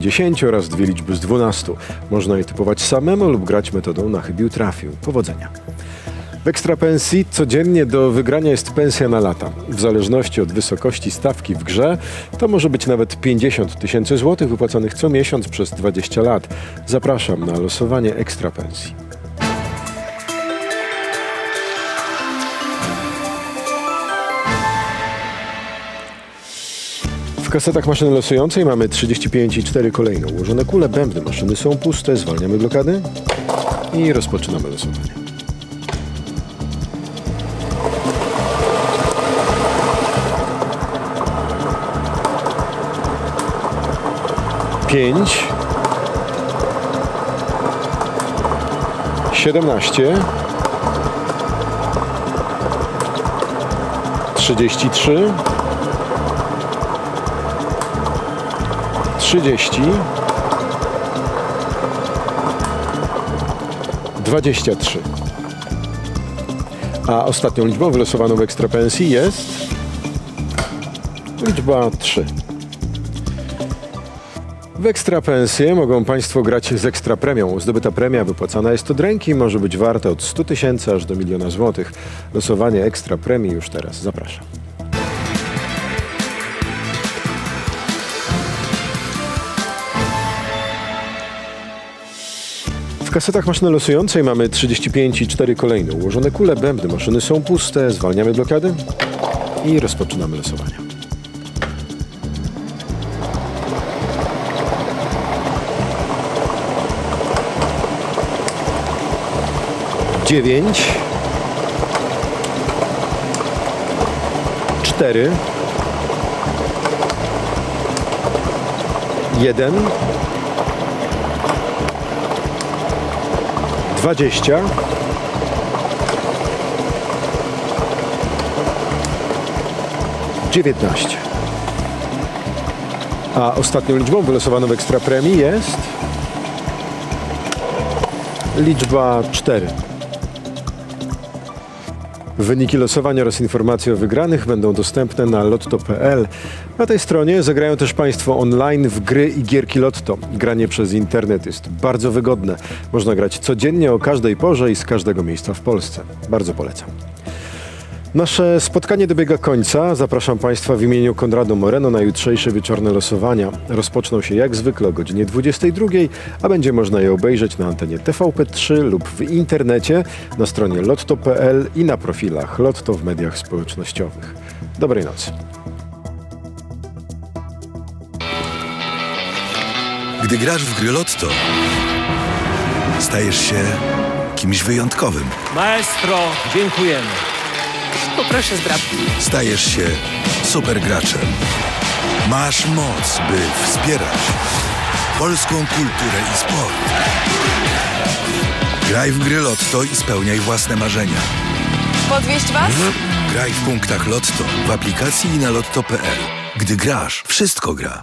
10 oraz dwie liczby z 12. Można je typować samemu lub grać metodą na chybił trafił. Powodzenia. W ekstrapensji codziennie do wygrania jest pensja na lata. W zależności od wysokości stawki w grze to może być nawet 50 tysięcy złotych wypłacanych co miesiąc przez 20 lat. Zapraszam na losowanie ekstrapensji. W kasetach maszyny losującej mamy 35 i 4 kolejno ułożone kule. Bębny maszyny są puste, zwalniamy blokady i rozpoczynamy losowanie. Pięć, siedemnaście, trzydzieści trzy. Trzydzieści, dwadzieścia trzy. A ostatnią liczbą wylosowaną w ekstrapensji jest liczba 3. W ekstrapensję mogą Państwo grać z ekstrapremią. Zdobyta premia wypłacana jest od ręki, może być warta od 100 tysięcy aż do miliona złotych. Losowanie ekstrapremii już teraz. Zapraszam. W kasetach maszyny losującej mamy 35 i 4 kolejne ułożone kule. Bębny maszyny są puste. Zwalniamy blokady i rozpoczynamy losowanie. Dziewięć, cztery, jeden, dwadzieścia, dziewiętnaście. A ostatnią liczbą wylosowaną w ekstrapremii jest liczba 4. Wyniki losowania oraz informacje o wygranych będą dostępne na lotto.pl. Na tej stronie zagrają też Państwo online w gry i gierki Lotto. Granie przez internet jest bardzo wygodne. Można grać codziennie o każdej porze i z każdego miejsca w Polsce. Bardzo polecam. Nasze spotkanie dobiega końca. Zapraszam Państwa w imieniu Konrado Moreno na jutrzejsze wieczorne losowania. Rozpoczną się jak zwykle o godzinie 22, a będzie można je obejrzeć na antenie TVP3 lub w internecie na stronie lotto.pl i na profilach Lotto w mediach społecznościowych. Dobrej nocy. Gdy grasz w gry Lotto, stajesz się kimś wyjątkowym. Maestro, dziękujemy. Poproszę z bratki. Stajesz się supergraczem. Masz moc, by wspierać polską kulturę i sport. Graj w gry Lotto i spełniaj własne marzenia. Podwieźć was? Graj w punktach Lotto, w aplikacji i na lotto.pl. Gdy grasz, wszystko gra.